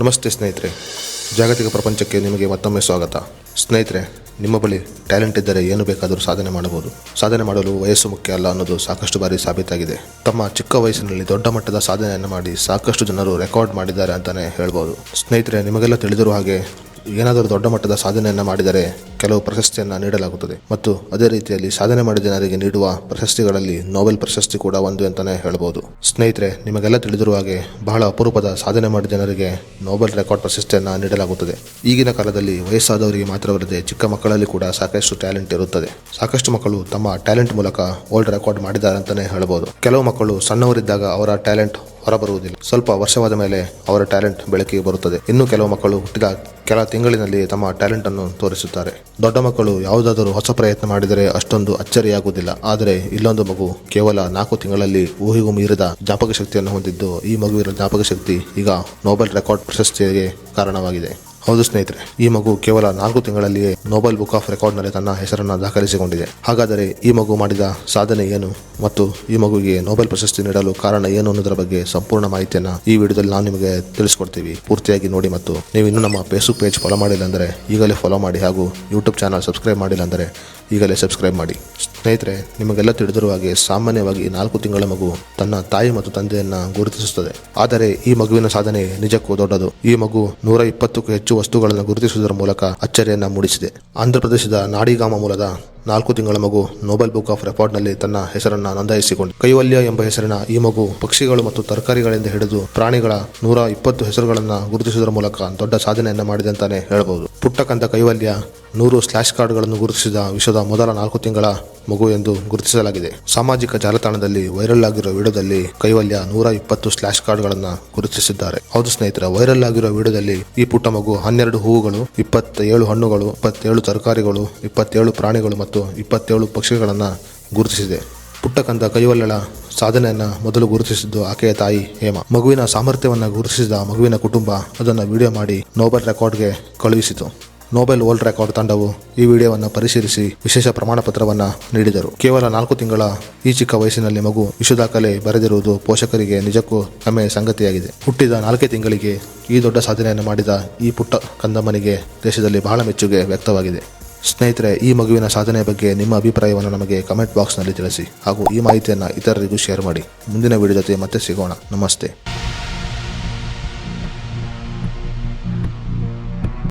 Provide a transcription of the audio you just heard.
ನಮಸ್ತೆ ಸ್ನೇಹಿತರೆ. ಜಾಗತಿಕ ಪ್ರಪಂಚಕ್ಕೆ ನಿಮಗೆ ಮತ್ತೊಮ್ಮೆ ಸ್ವಾಗತ. ಸ್ನೇಹಿತರೆ, ನಿಮ್ಮ ಬಳಿ ಟ್ಯಾಲೆಂಟ್ ಇದ್ದರೆ ಏನು ಬೇಕಾದರೂ ಸಾಧನೆ ಮಾಡಬಹುದು. ಸಾಧನೆ ಮಾಡಲು ವಯಸ್ಸು ಮುಖ್ಯ ಅಲ್ಲ ಅನ್ನೋದು ಸಾಕಷ್ಟು ಬಾರಿ ಸಾಬೀತಾಗಿದೆ. ತಮ್ಮ ಚಿಕ್ಕ ವಯಸ್ಸಿನಲ್ಲಿ ದೊಡ್ಡ ಮಟ್ಟದ ಸಾಧನೆಯನ್ನು ಮಾಡಿ ಸಾಕಷ್ಟು ಜನರು ರೆಕಾರ್ಡ್ ಮಾಡಿದ್ದಾರೆ ಅಂತಲೇ ಹೇಳ್ಬೋದು. ಸ್ನೇಹಿತರೆ, ನಿಮಗೆಲ್ಲ ತಿಳಿದಿರುವ ಹಾಗೆ ಏನಾದರೂ ದೊಡ್ಡ ಮಟ್ಟದ ಸಾಧನೆಯನ್ನು ಮಾಡಿದರೆ ಕೆಲವು ಪ್ರಶಸ್ತಿಯನ್ನು ನೀಡಲಾಗುತ್ತದೆ. ಮತ್ತು ಅದೇ ರೀತಿಯಲ್ಲಿ ಸಾಧನೆ ಮಾಡಿದ ಜನರಿಗೆ ನೀಡುವ ಪ್ರಶಸ್ತಿಗಳಲ್ಲಿ ನೋಬೆಲ್ ಪ್ರಶಸ್ತಿ ಕೂಡ ಒಂದು ಅಂತಾನೆ ಹೇಳಬಹುದು ಸ್ನೇಹಿತರೆ, ನಿಮಗೆಲ್ಲ ತಿಳಿದಿರುವ ಹಾಗೆ ಬಹಳ ಅಪರೂಪದ ಸಾಧನೆ ಮಾಡಿದ ಜನರಿಗೆ ನೋಬೆಲ್ ರೆಕಾರ್ಡ್ ಪ್ರಶಸ್ತಿಯನ್ನು ನೀಡಲಾಗುತ್ತದೆ. ಈಗಿನ ಕಾಲದಲ್ಲಿ ವಯಸ್ಸಾದವರಿಗೆ ಮಾತ್ರವಲ್ಲದೆ ಚಿಕ್ಕ ಮಕ್ಕಳಲ್ಲಿ ಕೂಡ ಸಾಕಷ್ಟು ಟ್ಯಾಲೆಂಟ್ ಇರುತ್ತದೆ. ಸಾಕಷ್ಟು ಮಕ್ಕಳು ತಮ್ಮ ಟ್ಯಾಲೆಂಟ್ ಮೂಲಕ ವರ್ಲ್ಡ್ ರೆಕಾರ್ಡ್ ಮಾಡಿದ್ದಾರೆ ಅಂತಾನೆ ಹೇಳಬಹುದು ಕೆಲವು ಮಕ್ಕಳು ಸಣ್ಣವರಿದ್ದಾಗ ಅವರ ಟ್ಯಾಲೆಂಟ್ ಹೊರಬರುವುದಿಲ್ಲ. ಸ್ವಲ್ಪ ವರ್ಷವಾದ ಮೇಲೆ ಅವರ ಟ್ಯಾಲೆಂಟ್ ಬೆಳಕಿಗೆ ಬರುತ್ತದೆ. ಇನ್ನು ಕೆಲವು ಮಕ್ಕಳು ಹುಟ್ಟಿದ ಕೆಲ ತಿಂಗಳಿನಲ್ಲಿ ತಮ್ಮ ಟ್ಯಾಲೆಂಟ್ ಅನ್ನು ತೋರಿಸುತ್ತಾರೆ. ದೊಡ್ಡ ಮಕ್ಕಳು ಯಾವುದಾದರೂ ಹೊಸ ಪ್ರಯತ್ನ ಮಾಡಿದರೆ ಅಷ್ಟೊಂದು ಅಚ್ಚರಿಯಾಗುವುದಿಲ್ಲ. ಆದರೆ ಇಲ್ಲೊಂದು ಮಗು ಕೇವಲ ನಾಲ್ಕು ತಿಂಗಳಲ್ಲಿ ಊಹಿಗೂ ಮೀರಿದ ಜ್ಞಾಪಕ ಶಕ್ತಿಯನ್ನು ಹೊಂದಿದ್ದು ಈ ಮಗುವಿನ ಜ್ಞಾಪಕ ಶಕ್ತಿ ಈಗ ನೋಬೆಲ್ ರೆಕಾರ್ಡ್ ಪ್ರಶಸ್ತಿಗೆ ಕಾರಣವಾಗಿದೆ. ಹೌದು ಸ್ನೇಹಿತರೆ, ಈ ಮಗು ಕೇವಲ ನಾಲ್ಕು ತಿಂಗಳಲ್ಲಿಯೇ ನೋಬೆಲ್ ಬುಕ್ ಆಫ್ ರೆಕಾರ್ಡ್ನಲ್ಲಿ ತನ್ನ ಹೆಸರನ್ನು ದಾಖಲಿಸಿಕೊಂಡಿದೆ. ಹಾಗಾದರೆ ಈ ಮಗು ಮಾಡಿದ ಸಾಧನೆ ಏನು ಮತ್ತು ಈ ಮಗುವಿಗೆ ನೋಬೆಲ್ ಪ್ರಶಸ್ತಿ ನೀಡಲು ಕಾರಣ ಏನು ಅನ್ನೋದರ ಬಗ್ಗೆ ಸಂಪೂರ್ಣ ಮಾಹಿತಿಯನ್ನು ಈ ವಿಡಿಯೋದಲ್ಲಿ ನಾವು ನಿಮಗೆ ತಿಳಿಸ್ಕೊಡ್ತೀವಿ. ಪೂರ್ತಿಯಾಗಿ ನೋಡಿ ಮತ್ತು ನೀವು ಇನ್ನೂ ನಮ್ಮ ಫೇಸ್ಬುಕ್ ಪೇಜ್ ಫಾಲೋ ಮಾಡಿಲ್ಲ ಅಂದರೆ ಈಗಲೇ ಫಾಲೋ ಮಾಡಿ ಹಾಗೂ ಯೂಟ್ಯೂಬ್ ಚಾನಲ್ ಸಬ್ಸ್ಕ್ರೈಬ್ ಮಾಡಿಲ್ಲ ಅಂದರೆ ಈಗಲೇ ಸಬ್ಸ್ಕ್ರೈಬ್ ಮಾಡಿ. ಸ್ನೇಹಿತರೆ, ನಿಮಗೆಲ್ಲ ತಿಳಿದಿರುವ ಹಾಗೆ ಸಾಮಾನ್ಯವಾಗಿ ನಾಲ್ಕು ತಿಂಗಳ ಮಗು ತನ್ನ ತಾಯಿ ಮತ್ತು ತಂದೆಯನ್ನ ಗುರುತಿಸುತ್ತದೆ. ಆದರೆ ಈ ಮಗುವಿನ ಸಾಧನೆ ನಿಜಕ್ಕೂ ದೊಡ್ಡದು. ಈ ಮಗು ನೂರ ಇಪ್ಪತ್ತಕ್ಕೂ ಹೆಚ್ಚು ವಸ್ತುಗಳನ್ನು ಗುರುತಿಸುವುದರ ಮೂಲಕ ಅಚ್ಚರಿಯನ್ನ ಮೂಡಿಸಿದೆ. ಆಂಧ್ರಪ್ರದೇಶದ ನಾಡಿಗಾಮ ಮೂಲದ ನಾಲ್ಕು ತಿಂಗಳ ಮಗು ನೋಬೆಲ್ ಬುಕ್ ಆಫ್ ರೆಕಾರ್ಡ್ನಲ್ಲಿ ತನ್ನ ಹೆಸರನ್ನು ನೋಂದಾಯಿಸಿಕೊಂಡು. ಕೈವಲ್ಯ ಎಂಬ ಹೆಸರಿನ ಈ ಮಗು ಪಕ್ಷಿಗಳು ಮತ್ತು ತರಕಾರಿಗಳಿಂದ ಹಿಡಿದು ಪ್ರಾಣಿಗಳ ನೂರ ಇಪ್ಪತ್ತು ಹೆಸರುಗಳನ್ನು ಗುರುತಿಸುವುದರ ಮೂಲಕ ದೊಡ್ಡ ಸಾಧನೆಯನ್ನ ಮಾಡಿದೆ ಅಂತಾನೆ ಹೇಳಬಹುದು ಪುಟ್ಟಕಂದ ಕೈವಲ್ಯ ನೂರು ಸ್ಲ್ಯಾಶ್ ಕಾರ್ಡ್ಗಳನ್ನು ಗುರುತಿಸಿದ ವಿಶ್ವದ ಮೊದಲ ನಾಲ್ಕು ತಿಂಗಳ ಮಗು ಎಂದು ಗುರುತಿಸಲಾಗಿದೆ. ಸಾಮಾಜಿಕ ಜಾಲತಾಣದಲ್ಲಿ ವೈರಲ್ ಆಗಿರುವ ವಿಡಿಯೋದಲ್ಲಿ ಕೈವಲ್ಯ ನೂರ ಇಪ್ಪತ್ತು ಸ್ಲ್ಯಾಶ್ ಕಾರ್ಡ್ಗಳನ್ನು ಗುರುತಿಸಿದ್ದಾರೆ. ಹೌದು ಸ್ನೇಹಿತರ, ವೈರಲ್ ಆಗಿರುವ ವಿಡಿಯೋದಲ್ಲಿ ಈ ಪುಟ್ಟ ಮಗು ಹನ್ನೆರಡು ಹೂವುಗಳು, ಇಪ್ಪತ್ತೇಳು ಹಣ್ಣುಗಳು, ಇಪ್ಪತ್ತೇಳು ತರಕಾರಿಗಳು, ಇಪ್ಪತ್ತೇಳು ಪ್ರಾಣಿಗಳು ಮತ್ತು ಇಪ್ಪತ್ತೇಳು ಪಕ್ಷಿಗಳನ್ನು ಗುರುತಿಸಿದೆ. ಪುಟ್ಟಕಂದ ಕೈವಲ್ಲಳ ಸಾಧನೆಯನ್ನ ಮೊದಲು ಗುರುತಿಸಿದ್ದು ಆಕೆಯ ತಾಯಿ ಹೇಮ. ಮಗುವಿನ ಸಾಮರ್ಥ್ಯವನ್ನು ಗುರುತಿಸಿದ ಮಗುವಿನ ಕುಟುಂಬ ಅದನ್ನು ವಿಡಿಯೋ ಮಾಡಿ ನೋಬಲ್ ರೆಕಾರ್ಡ್ಗೆ ಕಳುಹಿಸಿತು. ನೊಬೆಲ್ ವರ್ಲ್ಡ್ ರೆಕಾರ್ಡ್ ತಂಡವು ಈ ವಿಡಿಯೋವನ್ನು ಪರಿಶೀಲಿಸಿ ವಿಶೇಷ ಪ್ರಮಾಣ ಪತ್ರವನ್ನು ನೀಡಿದರು. ಕೇವಲ ನಾಲ್ಕು ತಿಂಗಳ ಈ ಚಿಕ್ಕ ವಯಸ್ಸಿನಲ್ಲಿ ಮಗು ವಿಶ್ವ ದಾಖಲೆ ಬರೆದಿರುವುದು ಪೋಷಕರಿಗೆ ನಿಜಕ್ಕೂ ಹೆಮ್ಮೆಯ ಸಂಗತಿಯಾಗಿದೆ. ಹುಟ್ಟಿದ ನಾಲ್ಕೇ ತಿಂಗಳಿಗೆ ಈ ದೊಡ್ಡ ಸಾಧನೆಯನ್ನು ಮಾಡಿದ ಈ ಪುಟ್ಟ ಕಂದಮ್ಮನಿಗೆ ದೇಶದಲ್ಲಿ ಬಹಳ ಮೆಚ್ಚುಗೆ ವ್ಯಕ್ತವಾಗಿದೆ. ಸ್ನೇಹಿತರೆ, ಈ ಮಗುವಿನ ಸಾಧನೆಯ ಬಗ್ಗೆ ನಿಮ್ಮ ಅಭಿಪ್ರಾಯವನ್ನು ನಮಗೆ ಕಮೆಂಟ್ ಬಾಕ್ಸ್ನಲ್ಲಿ ತಿಳಿಸಿ ಹಾಗೂ ಈ ಮಾಹಿತಿಯನ್ನು ಇತರರಿಗೂ ಶೇರ್ ಮಾಡಿ. ಮುಂದಿನ ವಿಡಿಯೋ ಜೊತೆ ಮತ್ತೆ ಸಿಗೋಣ. ನಮಸ್ತೆ.